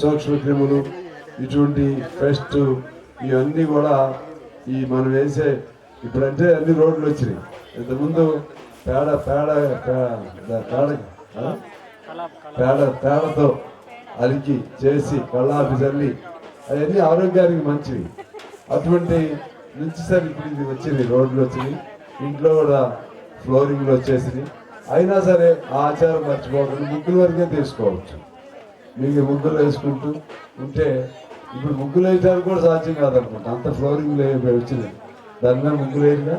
సూక్ష్మ క్రిములు ఇటువంటి పెస్ట్ ఇవన్నీ కూడా ఈ మనం వేసే ఇప్పుడంటే అన్ని రోడ్లు వచ్చినాయి. ఇంతకుముందు పేడ పేడ పేడ పేడ పేడతో అలికి చేసి కళ్ళాపి చల్లి అవన్నీ ఆరోగ్యానికి మంచివి. అటువంటి నుంచి సరే ఇప్పుడు ఇది వచ్చినాయి రోడ్లు వచ్చినాయి. ఇంట్లో కూడా ఫ్లోరింగ్లు వచ్చేసినాయి. అయినా సరే ఆ ఆచారం మర్చిపోకుండా ముగ్గుల వరకే తీసుకోవచ్చు. మీకు ముగ్గులు వేసుకుంటూ ఉంటే ఇప్పుడు ముగ్గులు వేయడానికి కూడా సాధ్యం కాదనుకుంటా. అంత ఫ్లోరింగ్ వచ్చింది దాని మీద ముగ్గులు వేయరుగా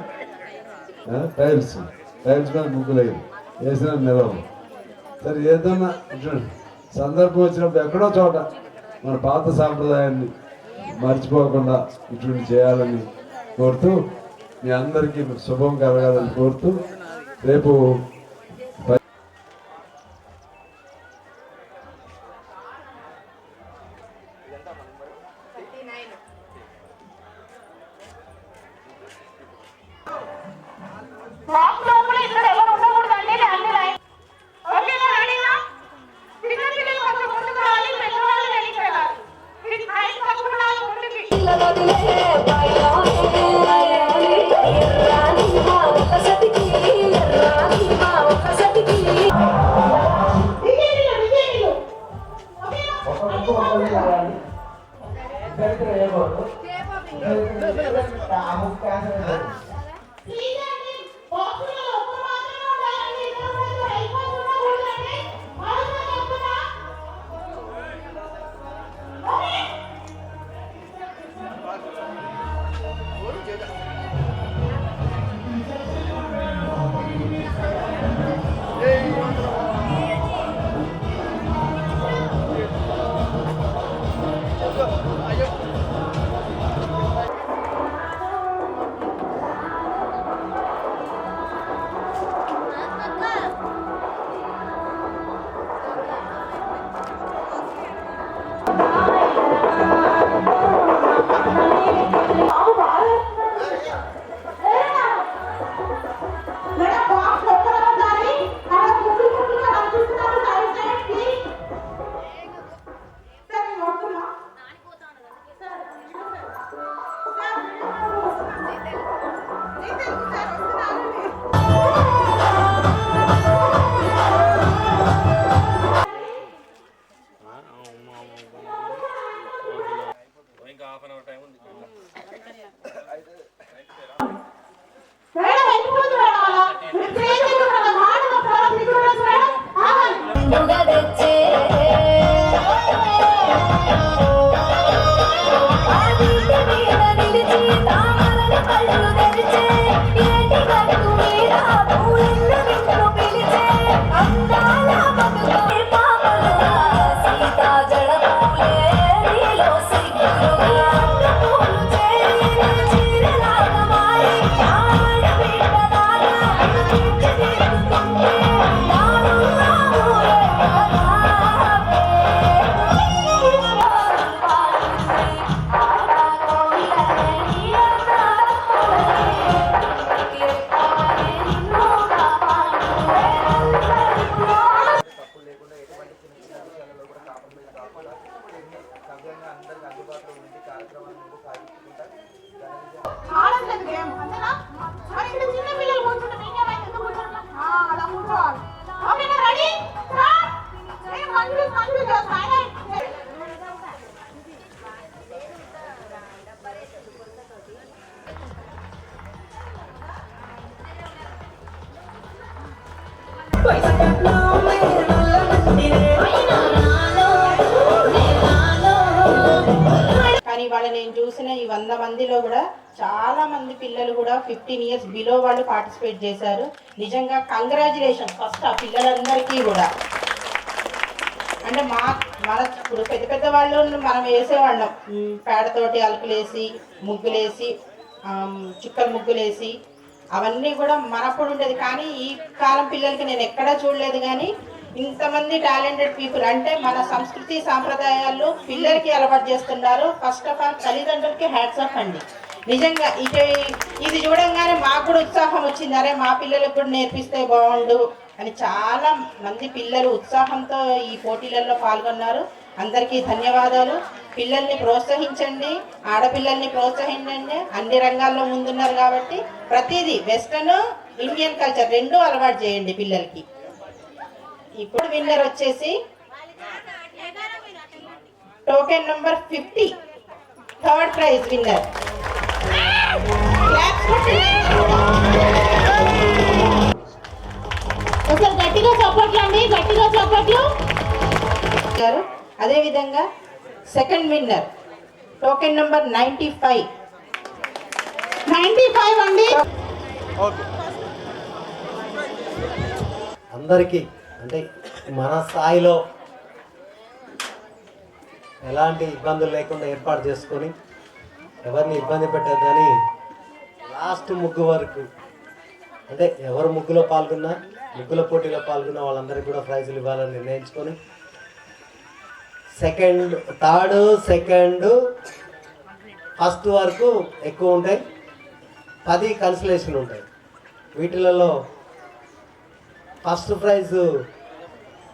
టైల్స్. టైల్స్ మీద ముగ్గులు వేయరు. వేసిన నిలవ సరే ఏదన్నా సందర్భం వచ్చినప్పుడు ఎక్కడో చోట మన పాత సాంప్రదాయాన్ని మర్చిపోకుండా ఇటువంటి చేయాలని కోరుతూ మీ అందరికీ శుభం కలగాలని కోరుతూ రేపు Quero que eu ia, mano. Quer, Fabinho? Tá, vou ficar. ఇంకా హాఫ్ అన్ అవర్ టైం ఉంది. யோகா కానీ ఇవాళ నేను చూసిన ఈ వంద మందిలో కూడా చాలా మంది పిల్లలు కూడా ఫిఫ్టీన్ ఇయర్స్ బిలో వాళ్ళు పార్టిసిపేట్ చేశారు. నిజంగా కంగ్రాచులేషన్ ఫస్ట్ ఆ పిల్లలందరికీ కూడా. అంటే మా మన ఇప్పుడు పెద్ద పెద్ద వాళ్ళు మనం వేసేవాళ్ళం. పేడతోటి అలుకులేసి ముగ్గులేసి ఆమ్, చుక్కల ముగ్గులేసి అవన్నీ కూడా మనప్పుడు ఉండేది కానీ ఈ కాలం పిల్లలకి నేను ఎక్కడా చూడలేదు కానీ ఇంతమంది టాలెంటెడ్ పీపుల్ అంటే మన సంస్కృతి సాంప్రదాయాలు పిల్లలకి అలవాటు చేస్తున్నారు. ఫస్ట్ ఆఫ్ ఆల్ తల్లిదండ్రులకి హ్యాట్స్ ఆఫ్ అండి. నిజంగా ఇది ఇది చూడంగానే మాకు కూడా ఉత్సాహం వచ్చింది. అరే మా పిల్లలకు కూడా నేర్పిస్తే బాగుండు అని చాలా మంది పిల్లలు ఉత్సాహంతో ఈ పోటీలలో పాల్గొన్నారు. అందరికీ ధన్యవాదాలు. పిల్లల్ని ప్రోత్సహించండి ఆడపిల్లల్ని ప్రోత్సహించండి. అన్ని రంగాల్లో ముందున్నారు కాబట్టి ప్రతిదీ వెస్ట్రన్ ఇండియన్ కల్చర్ రెండు అలవాటు చేయండి పిల్లలకి. ఇప్పుడు విన్నర్ వచ్చేసి token number fifty. Third prize winner. గట్టిగా చప్పట్లు గారు అదేవిధంగా second winner token number ninety five ninety five అండి అందరికీ అంటే మన స్థాయిలో ఎలాంటి ఇబ్బందులు లేకుండా ఏర్పాటు చేసుకొని ఎవరిని ఇబ్బంది పెట్టద్దని లాస్ట్ ముగ్గు వరకు అంటే ఎవరు ముగ్గులో పాల్గొన్నా ముగ్గుల పోటీలో పాల్గొన్న వాళ్ళందరికీ కూడా ప్రైజులు ఇవ్వాలని నిర్ణయించుకొని సెకండ్ థర్డ్ సెకండ్ ఫస్ట్ వరకు ఎక్కువ ఉంటాయి. పది కన్సలేషన్ ఉంటాయి. వీటిలలో ఫస్ట్ ప్రైజ్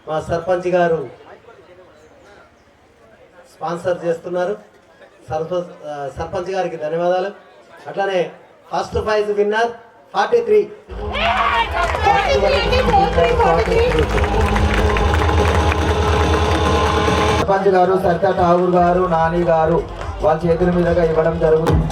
మా సర్పంచ్ గారు స్పాన్సర్ చేస్తున్నారు. సర్పంచ్ సర్పంచ్ గారికి ధన్యవాదాలు. అట్లానే first prize winner forty three. Sarpanch గారు సత్య ఠాగూర్ గారు నాని గారు వాళ్ళ చేతుల మీదుగా ఇవ్వడం జరుగుతుంది.